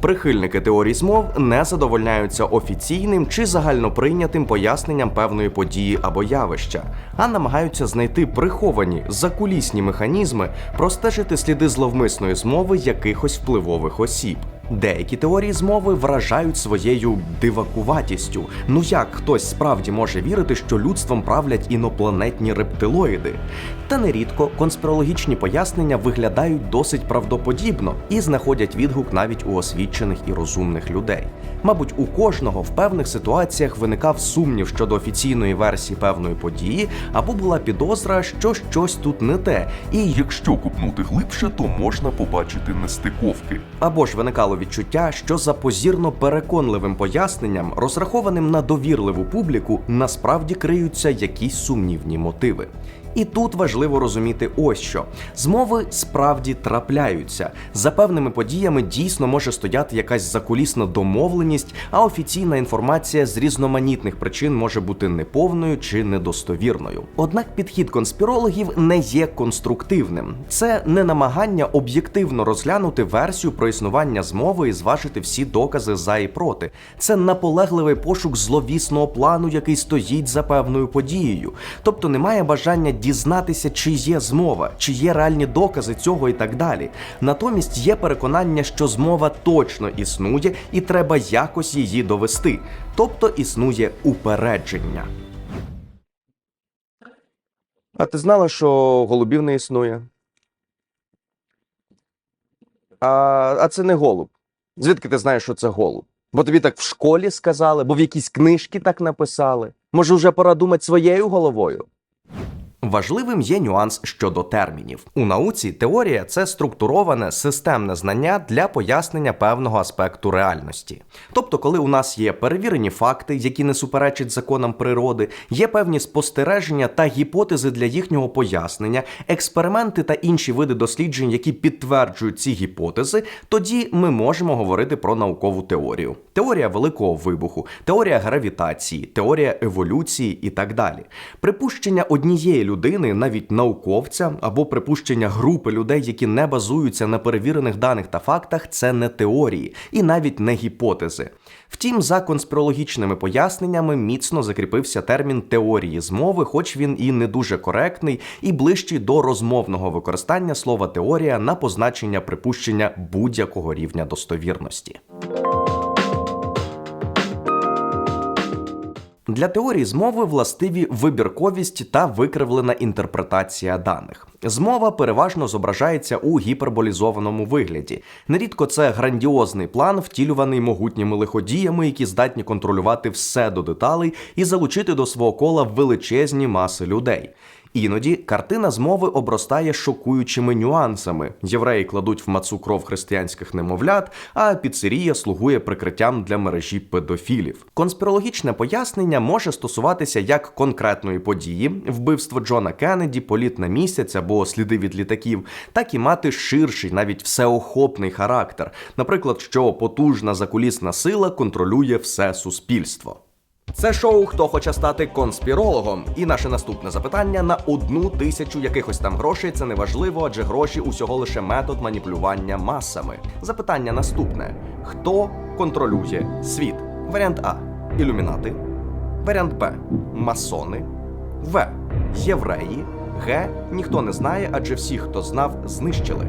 Прихильники теорій змов не задовольняються офіційним чи загальноприйнятим поясненням певної події або явища, а намагаються знайти приховані закулісні механізми, простежити сліди зловмисної змови якихось впливових осіб. Деякі теорії змови вражають своєю дивакуватістю. Ну як хтось справді може вірити, що людством правлять інопланетні рептилоїди? Та нерідко конспірологічні пояснення виглядають досить правдоподібно і знаходять відгук навіть у освічених і розумних людей. Мабуть, у кожного в певних ситуаціях виникав сумнів щодо офіційної версії певної події, або була підозра, що щось тут не те, і Якщо купнути глибше, то можна побачити нестиковки. або ж виникало відчуття, що за позірно переконливим поясненням, розрахованим на довірливу публіку, насправді криються якісь сумнівні мотиви. І тут важливо розуміти ось що змови справді трапляються. За певними подіями дійсно може стояти якась закулісна домовленість, а офіційна інформація з різноманітних причин може бути неповною чи недостовірною. Однак підхід конспірологів не є конструктивним. Це не намагання об'єктивно розглянути версію про існування змови і зважити всі докази за і проти. Це наполегливий пошук зловісного плану, який стоїть за певною подією. Тобто немає бажання дізнатися, чи є змова, чи є реальні докази цього і так далі. Натомість є переконання, що змова точно існує і треба якось її довести. Тобто існує упередження. А ти знала, що голубів не існує? А, а це не голуб. Звідки ти знаєш, що це голуб? Бо тобі так в школі сказали, бо в якійсь книжці так написали. Може, вже пора думати своєю головою? Важливим є нюанс щодо термінів. У науці теорія це структуроване системне знання для пояснення певного аспекту реальності. Тобто, коли у нас є перевірені факти, які не суперечать законам природи, є певні спостереження та гіпотези для їхнього пояснення, експерименти та інші види досліджень, які підтверджують ці гіпотези, тоді ми можемо говорити про наукову теорію. Теорія великого вибуху, теорія гравітації, теорія еволюції і так далі. Припущення однієї людини, навіть науковця, або припущення групи людей, які не базуються на перевірених даних та фактах, це не теорії і навіть не гіпотези. Втім, за конспірологічними поясненнями міцно закріпився термін теорії змови, хоч він і не дуже коректний, і ближчий до розмовного використання слова теорія на позначення припущення будь-якого рівня достовірності. Для теорії змови властиві вибірковість та викривлена інтерпретація даних. Змова переважно зображається у гіперболізованому вигляді. Нерідко це грандіозний план, втілюваний могутніми лиходіями, які здатні контролювати все до деталей і залучити до свого кола величезні маси людей. Іноді картина змови обростає шокуючими нюансами. Євреї кладуть в мацу кров християнських немовлят, а піцерія слугує прикриттям для мережі педофілів. Конспірологічне пояснення може стосуватися як конкретної події, вбивство Джона Кеннеді, політ на місяць або сліди від літаків, так і мати ширший, навіть всеохопний характер. Наприклад, що потужна закулісна сила контролює все суспільство. Це шоу Хто хоче стати конспірологом. І наше наступне запитання на одну тисячу якихось там грошей це не важливо, адже гроші усього лише метод маніпулювання масами. Запитання наступне: хто контролює світ? Варіант А. Ілюмінати. Варіант Б. Масони. В. Євреї. Г. Ніхто не знає, адже всі, хто знав, знищили.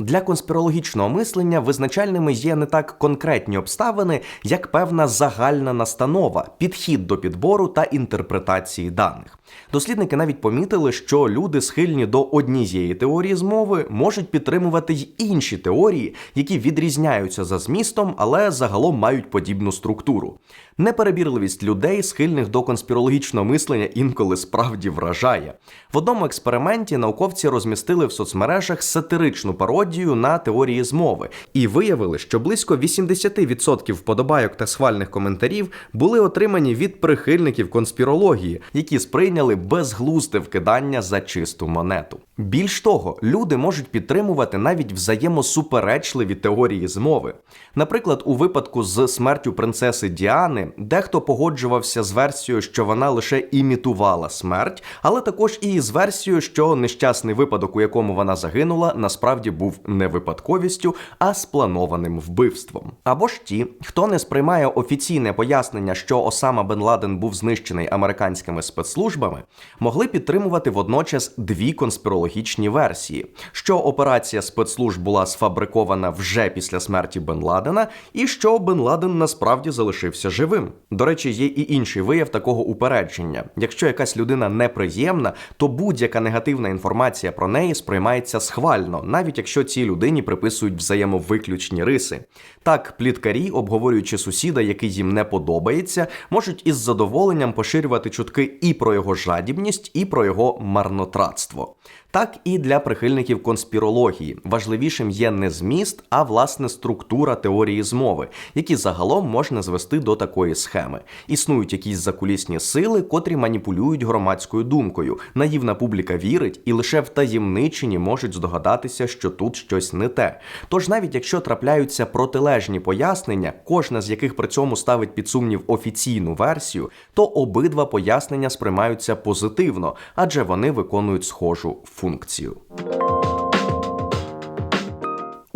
Для конспірологічного мислення визначальними є не так конкретні обставини, як певна загальна настанова, підхід до підбору та інтерпретації даних. Дослідники навіть помітили, що люди, схильні до однієї теорії змови, можуть підтримувати й інші теорії, які відрізняються за змістом, але загалом мають подібну структуру. Неперебірливість людей, схильних до конспірологічного мислення, інколи справді вражає. В одному експерименті науковці розмістили в соцмережах сатиричну пародію на теорії змови і виявили, що близько 80% вподобайок та схвальних коментарів були отримані від прихильників конспірології, які сприйняли безглузде вкидання за чисту монету. Більш того, люди можуть підтримувати навіть взаємосуперечливі теорії змови. Наприклад, у випадку з смертю принцеси Діани дехто погоджувався з версією, що вона лише імітувала смерть, але також і з версією, що нещасний випадок, у якому вона загинула, насправді був не випадковістю, а спланованим вбивством. Або ж ті, хто не сприймає офіційне пояснення, що Осама Бен Ладен був знищений американськими спецслужбами, могли підтримувати водночас дві конспірологічні версії: що операція спецслужб була сфабрикована вже після смерті Бен Ладена, і що Бен Ладен насправді залишився живим. До речі, є і інший вияв такого упередження. Якщо якась людина неприємна, то будь-яка негативна інформація про неї сприймається схвально, навіть якщо цій людині приписують взаємовиключні риси. Так, пліткарі, обговорюючи сусіда, який їм не подобається, можуть із задоволенням поширювати чутки і про його жадібність, і про його марнотратство. Так і для прихильників конспірології важливішим є не зміст, а власне структура теорії змови, які загалом можна звести до такої схеми. Існують якісь закулісні сили, котрі маніпулюють громадською думкою. Наївна публіка вірить і лише втаємничені можуть здогадатися, що тут щось не те. Тож, навіть якщо трапляються протилежні пояснення, кожна з яких при цьому ставить під сумнів офіційну версію, то обидва пояснення сприймаються позитивно, адже вони виконують схожу функцію.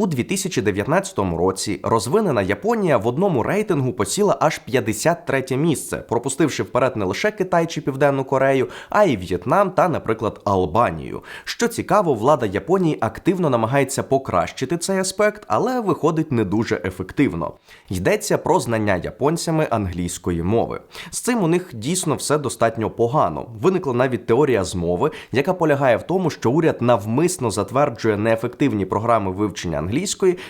У 2019 році розвинена Японія в одному рейтингу посіла аж 53 місце, пропустивши вперед не лише Китай чи Південну Корею, а й В'єтнам та, наприклад, Албанію. Що цікаво, влада Японії активно намагається покращити цей аспект, але виходить не дуже ефективно. Йдеться про знання японцями англійської мови. З цим у них дійсно все достатньо погано. Виникла навіть теорія змови, яка полягає в тому, що уряд навмисно затверджує неефективні програми вивчення англійської,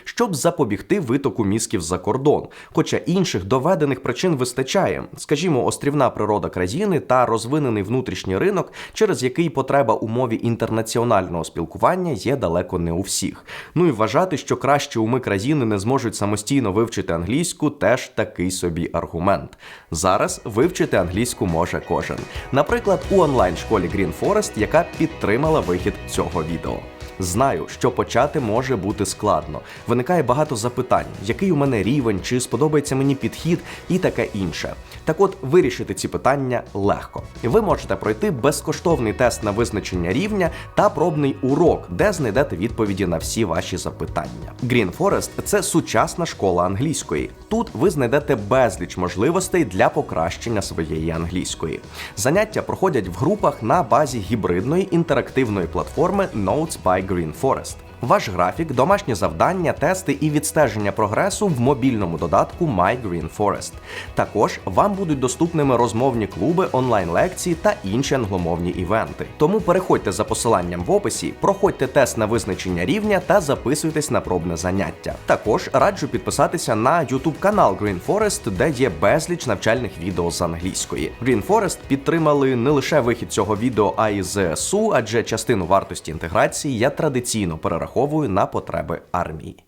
щоб запобігти витоку мізків за кордон. Хоча інших доведених причин вистачає, скажімо, острівна природа країни та розвинений внутрішній ринок, через який потреба у мові інтернаціонального спілкування є далеко не у всіх. Ну і вважати, що кращі уми країни не зможуть самостійно вивчити англійську, теж такий собі аргумент. Зараз вивчити англійську може кожен. Наприклад, у онлайн-школі Green Forest, яка підтримала вихід цього відео. Знаю, що почати може бути складно. Виникає багато запитань, який у мене рівень, чи сподобається мені підхід і таке інше. Так от вирішити ці питання легко. Ви можете пройти безкоштовний тест на визначення рівня та пробний урок, де знайдете відповіді на всі ваші запитання. Green Forest – це сучасна школа англійської. Тут ви знайдете безліч можливостей для покращення своєї англійської. Заняття проходять в групах на базі гібридної інтерактивної платформи Notes by Green Forest. Ваш графік, домашні завдання, тести і відстеження прогресу в мобільному додатку My Green Forest. Також вам будуть доступними розмовні клуби, онлайн-лекції та інші англомовні івенти. Тому переходьте за посиланням в описі, проходьте тест на визначення рівня та записуйтесь на пробне заняття. Також раджу підписатися на YouTube канал Green Forest, де є безліч навчальних відео з англійської. Green Forest підтримали не лише вихід цього відео, а й ЗСУ, адже частину вартості інтеграції я традиційно перераховую на потреби армії.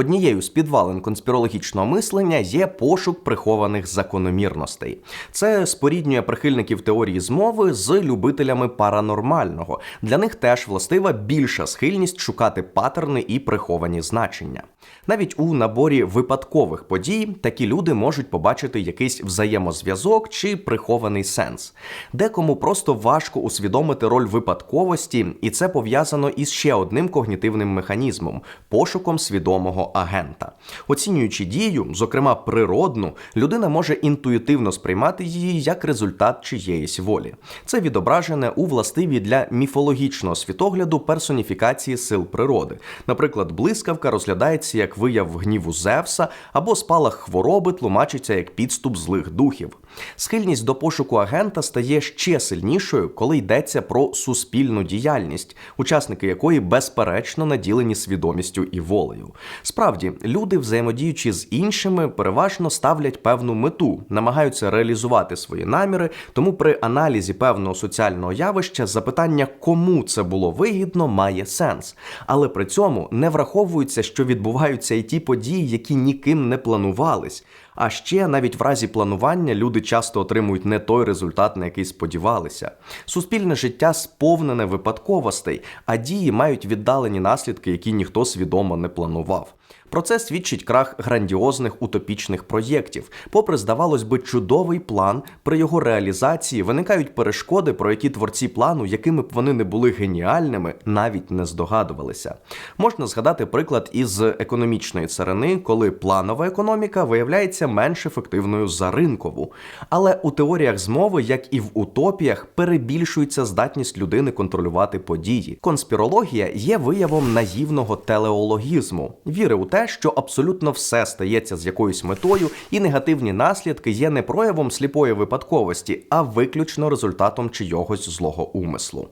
Однією з підвалин конспірологічного мислення є пошук прихованих закономірностей. Це споріднює прихильників теорії змови з любителями паранормального. Для них теж властива більша схильність шукати паттерни і приховані значення. Навіть у наборі випадкових подій такі люди можуть побачити якийсь взаємозв'язок чи прихований сенс. Декому просто важко усвідомити роль випадковості, і це пов'язано із ще одним когнітивним механізмом пошуком свідомого агента. Оцінюючи дію, зокрема природну, людина може інтуїтивно сприймати її як результат чиєїсь волі. Це відображене у властивій для міфологічного світогляду персоніфікації сил природи. Наприклад, блискавка розглядається як вияв гніву Зевса, або спалах хвороби тлумачиться як підступ злих духів. Схильність до пошуку агента стає ще сильнішою, коли йдеться про суспільну діяльність, учасники якої безперечно наділені свідомістю і волею. Справді, люди, взаємодіючи з іншими, переважно ставлять певну мету, намагаються реалізувати свої наміри, тому при аналізі певного соціального явища запитання, кому це було вигідно, має сенс. Але при цьому не враховується, що відбуваються і ті події, які ніким не планувались. А ще навіть в разі планування люди часто отримують не той результат, на який сподівалися. Суспільне життя сповнене випадковостей, а дії мають віддалені наслідки, які ніхто свідомо не планував. Про це свідчить крах грандіозних утопічних проєктів. Попри, здавалось би, чудовий план, при його реалізації виникають перешкоди, про які творці плану, якими б вони не були геніальними, навіть не здогадувалися. Можна згадати приклад із економічної царини, коли планова економіка виявляється менш ефективною за ринкову. Але у теоріях змови, як і в утопіях, перебільшується здатність людини контролювати події. Конспірологія є виявом наївного телеологізму, віри у те, що абсолютно все стається з якоюсь метою, і негативні наслідки є не проявом сліпої випадковості, а виключно результатом чийогось злого умислу.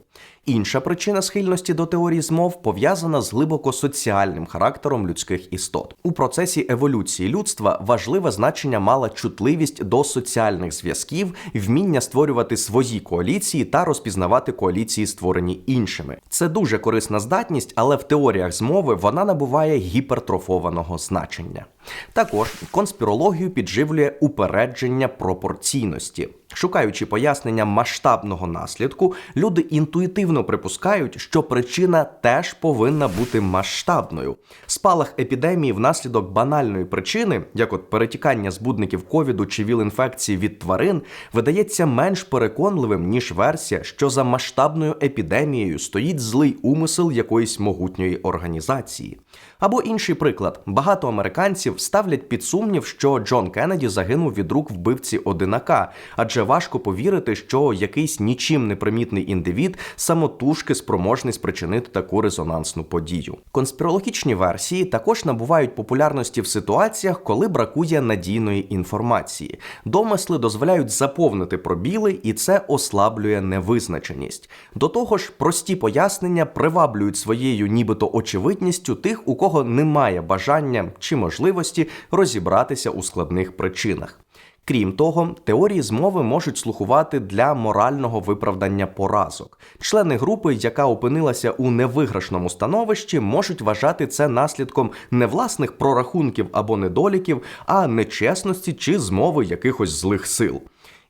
Інша причина схильності до теорії змов пов'язана з глибоко соціальним характером людських істот. У процесі еволюції людства важливе значення мала чутливість до соціальних зв'язків, вміння створювати свої коаліції та розпізнавати коаліції, створені іншими. Це дуже корисна здатність, але в теоріях змови вона набуває гіпертрофованого значення. Також конспірологію підживлює упередження пропорційності. Шукаючи пояснення масштабного наслідку, люди інтуїтивно припускають, що причина теж повинна бути масштабною. Спалах епідемії внаслідок банальної причини, як от перетікання збудників ковіду чи віл-інфекції від тварин, видається менш переконливим, ніж версія, що за масштабною епідемією стоїть злий умисел якоїсь могутньої організації. Або інший приклад: багато американців ставлять під сумнів, що Джон Кеннеді загинув від рук вбивці одинака, адже важко повірити, що якийсь нічим не примітний індивід самотужки спроможний спричинити таку резонансну подію. Конспірологічні версії також набувають популярності в ситуаціях, коли бракує надійної інформації. Домисли дозволяють заповнити пробіли, і це ослаблює невизначеність. До того ж, прості пояснення приваблюють своєю нібито очевидністю тих, у кого немає бажання чи можливості розібратися у складних причинах. Крім того, теорії змови можуть слугувати для морального виправдання поразок. Члени групи, яка опинилася у невиграшному становищі, можуть вважати це наслідком не власних прорахунків або недоліків, а нечесності чи змови якихось злих сил.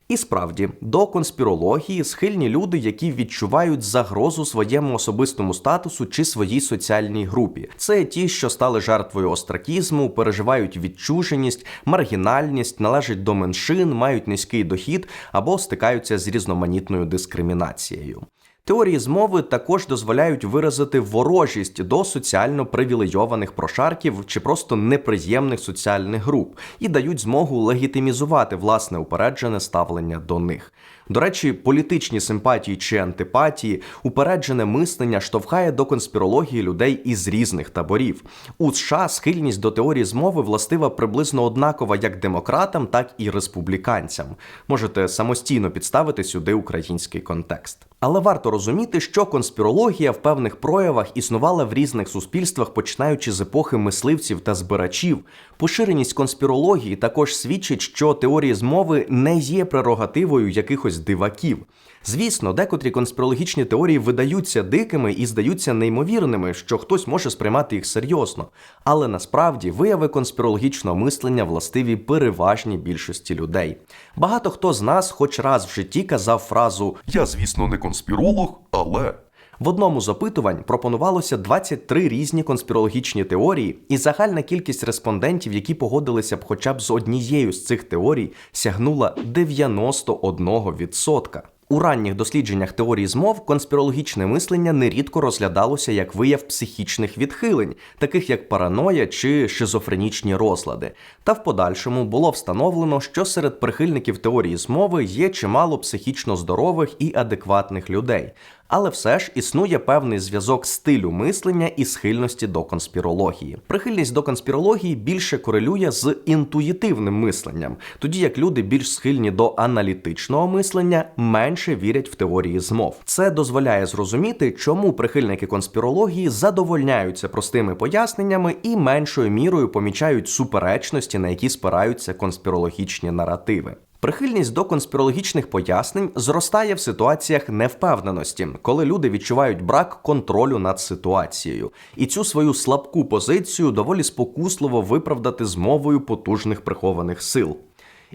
І справді, до конспірології схильні люди, які відчувають загрозу своєму особистому статусу чи своїй соціальній групі. Це ті, що стали жертвою остракізму, переживають відчуженість, маргінальність, належать до меншин, мають низький дохід або стикаються з різноманітною дискримінацією. Теорії змови також дозволяють виразити ворожість до соціально привілейованих прошарків чи просто неприємних соціальних груп і дають змогу легітимізувати власне упереджене ставлення до них. До речі, політичні симпатії чи антипатії, упереджене мислення штовхає до конспірології людей із різних таборів. У США схильність до теорії змови властива приблизно однакова як демократам, так і республіканцям. Можете самостійно підставити сюди український контекст. Але варто розуміти, що конспірологія в певних проявах існувала в різних суспільствах, починаючи з епохи мисливців та збирачів. Поширеність конспірології також свідчить, що теорії змови не є прерогативою якихось диваків. Звісно, декотрі конспірологічні теорії видаються дикими і здаються неймовірними, що хтось може сприймати їх серйозно. Але насправді вияви конспірологічного мислення властиві переважній більшості людей. Багато хто з нас, хоч раз в житті, казав фразу Я, звісно, не конспіролог, але. В одному з опитувань пропонувалося 23 різні конспірологічні теорії, і загальна кількість респондентів, які погодилися б хоча б з однією з цих теорій, сягнула 91%. У ранніх дослідженнях теорії змов конспірологічне мислення нерідко розглядалося як вияв психічних відхилень, таких як параноя чи шизофренічні розлади. Та в подальшому було встановлено, що серед прихильників теорії змови є чимало психічно здорових і адекватних людей. Але все ж існує певний зв'язок стилю мислення і схильності до конспірології. Прихильність до конспірології більше корелює з інтуїтивним мисленням, тоді як люди більш схильні до аналітичного мислення менше вірять в теорії змов. Це дозволяє зрозуміти, чому прихильники конспірології задовольняються простими поясненнями і меншою мірою помічають суперечності, на які спираються конспірологічні наративи. Прихильність до конспірологічних пояснень зростає в ситуаціях невпевненості, коли люди відчувають брак контролю над ситуацією, і цю свою слабку позицію доволі спокусливо виправдати змовою потужних прихованих сил.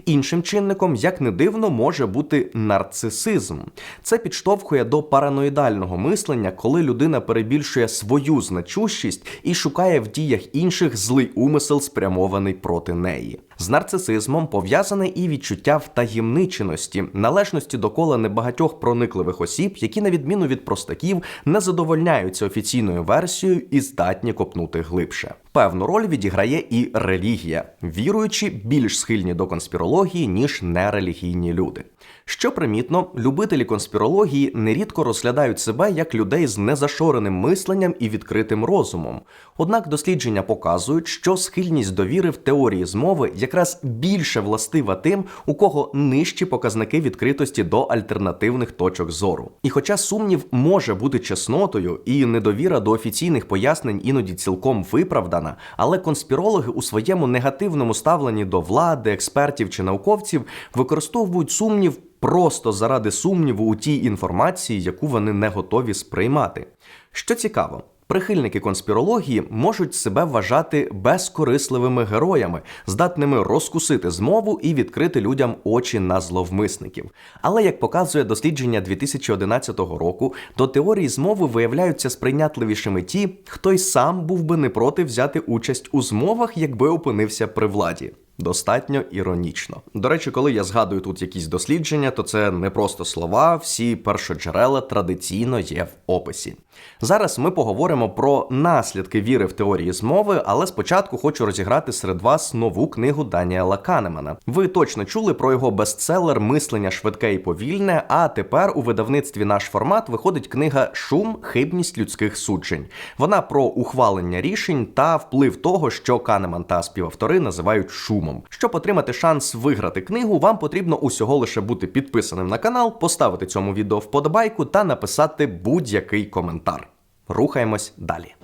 Іншим чинником, як не дивно, може бути нарцисизм. Це підштовхує до параноїдального мислення, коли людина перебільшує свою значущість і шукає в діях інших злий умисел, спрямований проти неї. З нарцисизмом пов'язане і відчуття втаємниченості, належності до кола небагатьох проникливих осіб, які, на відміну від простаків, не задовольняються офіційною версією і здатні копнути глибше. Певну роль відіграє і релігія. Віруючі більш схильні до конспірології, ніж нерелігійні люди. Що примітно, любителі конспірології нерідко розглядають себе як людей з незашореним мисленням і відкритим розумом. Однак дослідження показують, що схильність до віри в теорії змови якраз більше властива тим, у кого нижчі показники відкритості до альтернативних точок зору. І хоча сумнів може бути чеснотою, і недовіра до офіційних пояснень іноді цілком виправдана, але конспірологи у своєму негативному ставленні до влади, експертів чи науковців використовують сумнів просто заради сумніву у тій інформації, яку вони не готові сприймати. Що цікаво. Прихильники конспірології можуть себе вважати безкорисливими героями, здатними розкусити змову і відкрити людям очі на зловмисників. Але як показує дослідження 2011 року, до теорії змови виявляються сприйнятливішими ті, хто й сам був би не проти взяти участь у змовах, якби опинився при владі. Достатньо іронічно. До речі, коли я згадую тут якісь дослідження, то це не просто слова, всі першоджерела традиційно є в описі. Зараз ми поговоримо про наслідки віри в теорії змови, але спочатку хочу розіграти серед вас нову книгу Даніела Канемана. Ви точно чули про його бестселер Мислення швидке і повільне. А тепер у видавництві наш формат виходить книга Шум, хибність людських суджень. Вона про ухвалення рішень та вплив того, що Канеман та співавтори називають шумом. Щоб отримати шанс виграти книгу, вам потрібно усього лише бути підписаним на канал, поставити цьому відео вподобайку та написати будь-який коментар. Рухаємось далі.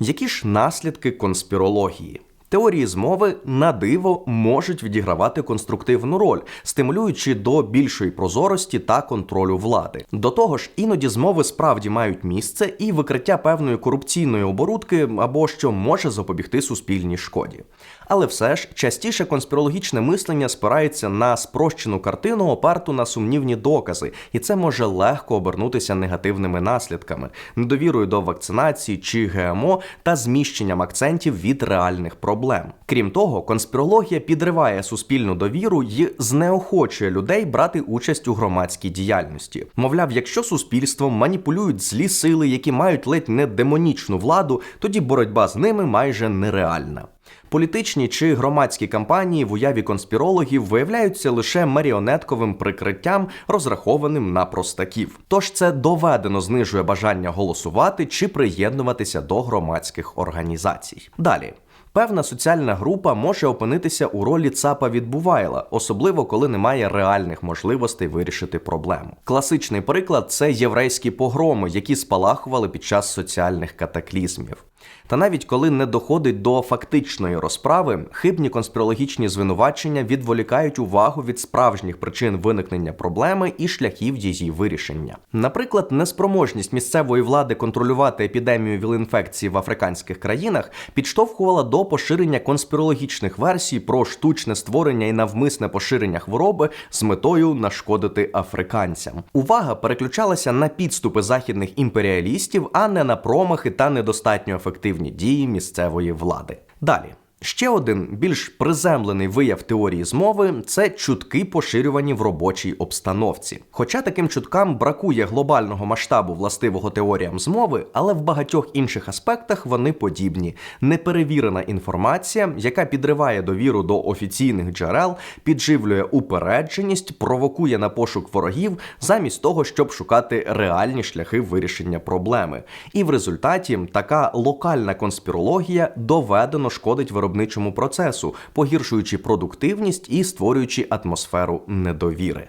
Які ж наслідки конспірології? Теорії змови на диво можуть відігравати конструктивну роль, стимулюючи до більшої прозорості та контролю влади. До того ж, іноді змови справді мають місце і викриття певної корупційної оборудки або що може запобігти суспільній шкоді. Але все ж частіше конспірологічне мислення спирається на спрощену картину, оперту на сумнівні докази, і це може легко обернутися негативними наслідками, недовірою до вакцинації чи ГМО та зміщенням акцентів від реальних проблем. Крім того, конспірологія підриває суспільну довіру і знеохочує людей брати участь у громадській діяльності. Мовляв, якщо суспільством маніпулюють злі сили, які мають ледь не демонічну владу, тоді боротьба з ними майже нереальна. Політичні чи громадські кампанії в уяві конспірологів виявляються лише маріонетковим прикриттям, розрахованим на простаків. Тож це доведено знижує бажання голосувати чи приєднуватися до громадських організацій. Далі. Певна соціальна група може опинитися у ролі ЦАПа відбувайла, особливо коли немає реальних можливостей вирішити проблему. Класичний приклад це єврейські погроми, які спалахували під час соціальних катаклізмів. Та навіть коли не доходить до фактичної розправи, хибні конспірологічні звинувачення відволікають увагу від справжніх причин виникнення проблеми і шляхів її вирішення. Наприклад, неспроможність місцевої влади контролювати епідемію віл-інфекції в африканських країнах підштовхувала до поширення конспірологічних версій про штучне створення і навмисне поширення хвороби з метою нашкодити африканцям. Увага переключалася на підступи західних імперіалістів, а не на промахи та недостатньо ефективні дії місцевої влади. Далі. Ще один більш приземлений вияв теорії змови це чутки, поширювані в робочій обстановці. Хоча таким чуткам бракує глобального масштабу властивого теоріям змови, але в багатьох інших аспектах вони подібні. Неперевірена інформація, яка підриває довіру до офіційних джерел, підживлює упередженість, провокує на пошук ворогів, замість того, щоб шукати реальні шляхи вирішення проблеми. І в результаті така локальна конспірологія доведено шкодить виробництву виробничому процесу, погіршуючи продуктивність і створюючи атмосферу недовіри.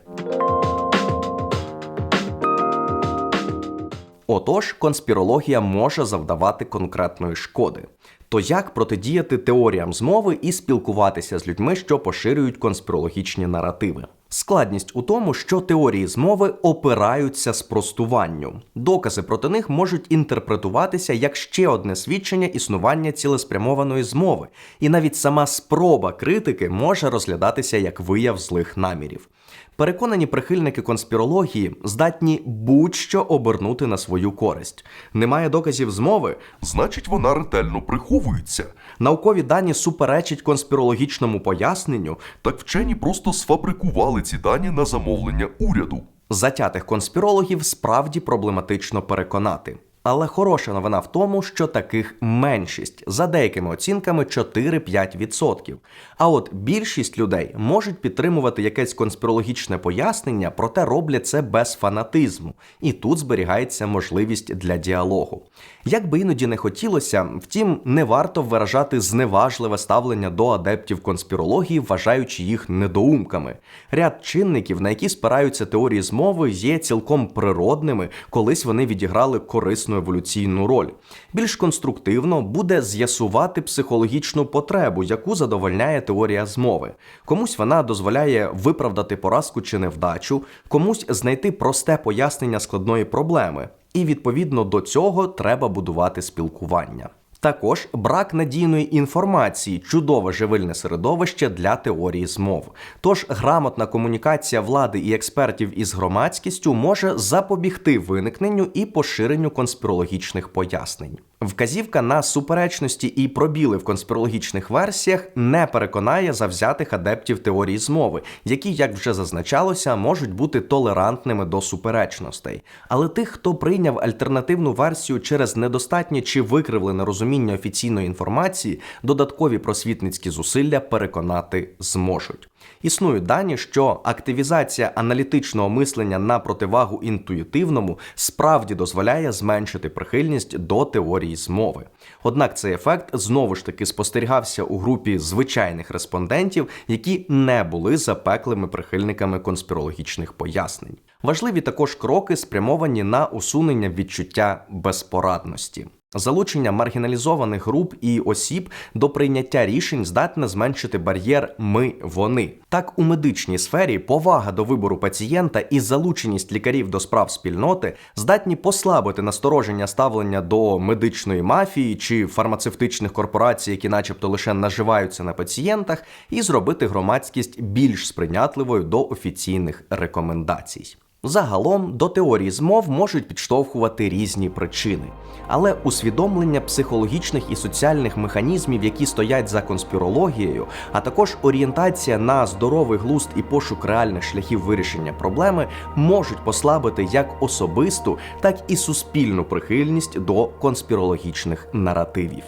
Отож, конспірологія може завдавати конкретної шкоди. То як протидіяти теоріям змови і спілкуватися з людьми, що поширюють конспірологічні наративи? Складність у тому, що теорії змови опираються спростуванню. Докази проти них можуть інтерпретуватися як ще одне свідчення існування цілеспрямованої змови, і навіть сама спроба критики може розглядатися як вияв злих намірів. Переконані прихильники конспірології здатні будь-що обернути на свою користь. Немає доказів змови, Значить, вона ретельно приховується. наукові дані суперечать конспірологічному поясненню, Так вчені просто сфабрикували ці дані на замовлення уряду. Затятих конспірологів справді проблематично переконати. Але хороша новина в тому, що таких меншість за деякими оцінками 4-5%. А от більшість людей можуть підтримувати якесь конспірологічне пояснення, проте роблять це без фанатизму, і тут зберігається можливість для діалогу. Як би іноді не хотілося, втім, не варто виражати зневажливе ставлення до адептів конспірології, вважаючи їх недоумками. Ряд чинників, на які спираються теорії змови, є цілком природними, колись вони відіграли корисну еволюційну роль. Більш конструктивно буде з'ясувати психологічну потребу, яку задовольняє теорія змови. Комусь вона дозволяє виправдати поразку чи невдачу, комусь знайти просте пояснення складної проблеми. І відповідно до цього треба будувати спілкування. Також брак надійної інформації чудове живильне середовище для теорії змов. Тож грамотна комунікація влади і експертів із громадськістю може запобігти виникненню і поширенню конспірологічних пояснень. Вказівка на суперечності і пробіли в конспірологічних версіях не переконає завзятих адептів теорії змови, які, як вже зазначалося, можуть бути толерантними до суперечностей. Але тих, хто прийняв альтернативну версію через недостатнє чи викривлене розуміння офіційної інформації, додаткові просвітницькі зусилля переконати зможуть. Існують дані, що активізація аналітичного мислення на противагу інтуїтивному справді дозволяє зменшити прихильність до теорії змови. Однак цей ефект знову ж таки спостерігався у групі звичайних респондентів, які не були запеклими прихильниками конспірологічних пояснень. Важливі також кроки спрямовані на усунення відчуття безпорадності. Залучення маргіналізованих груп і осіб до прийняття рішень здатне зменшити бар'єр ми вони. Так, у медичній сфері повага до вибору пацієнта і залученість лікарів до справ спільноти здатні послабити настороження ставлення до медичної мафії чи фармацевтичних корпорацій, які, начебто, лише наживаються на пацієнтах, і зробити громадськість більш сприйнятливою до офіційних рекомендацій. Загалом до теорії змов можуть підштовхувати різні причини, але усвідомлення психологічних і соціальних механізмів, які стоять за конспірологією, а також орієнтація на здоровий глузд і пошук реальних шляхів вирішення проблеми можуть послабити як особисту, так і суспільну прихильність до конспірологічних наративів.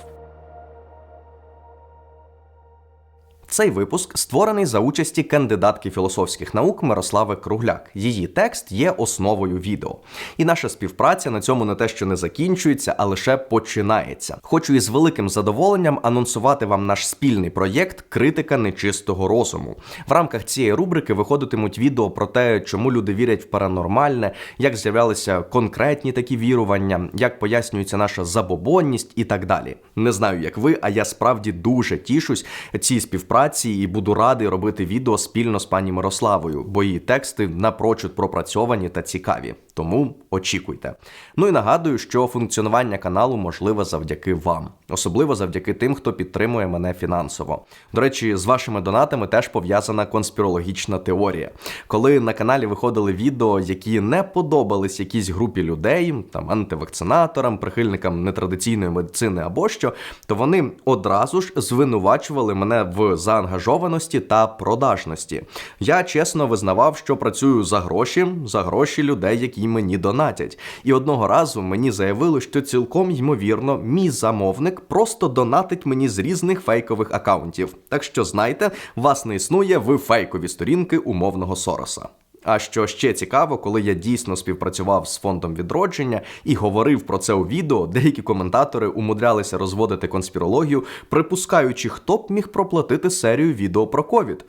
Цей випуск створений за участі кандидатки філософських наук Мирослави Кругляк. Її текст є основою відео. І наша співпраця на цьому не те, що не закінчується, а лише починається. Хочу із великим задоволенням анонсувати вам наш спільний проєкт Критика нечистого розуму. В рамках цієї рубрики виходитимуть відео про те, чому люди вірять в паранормальне, як з'являлися конкретні такі вірування, як пояснюється наша забобонність і так далі. Не знаю, як ви, а я справді дуже тішусь цій співпраці і буду радий робити відео спільно з пані Мирославою, бо її тексти напрочуд пропрацьовані та цікаві. Тому очікуйте. Ну і нагадую, що функціонування каналу можливе завдяки вам, особливо завдяки тим, хто підтримує мене фінансово. До речі, з вашими донатами теж пов'язана конспірологічна теорія. Коли на каналі виходили відео, які не подобались якійсь групі людей, там антивакцинаторам, прихильникам нетрадиційної медицини або що, то вони одразу ж звинувачували мене в заангажованості та продажності. Я чесно визнавав, що працюю за гроші, за гроші людей, які мені донатять. І одного разу мені заявили, що цілком ймовірно, мій замовник просто донатить мені з різних фейкових акаунтів. Так що знайте, вас не існує ви фейкові сторінки умовного Сороса. А що ще цікаво, коли я дійсно співпрацював з фондом відродження і говорив про це у відео, деякі коментатори умудрялися розводити конспірологію, припускаючи, хто б міг проплатити серію відео про ковід.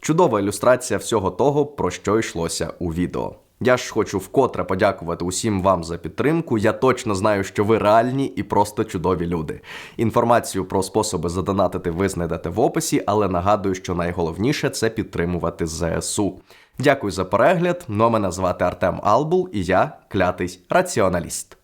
Чудова ілюстрація всього того, про що йшлося у відео. Я ж хочу вкотре подякувати усім вам за підтримку. Я точно знаю, що ви реальні і просто чудові люди. Інформацію про способи задонатити ви знайдете в описі, але нагадую, що найголовніше це підтримувати ЗСУ. Дякую за перегляд. Ну, мене звати Артем Албул, і я клятий раціоналіст.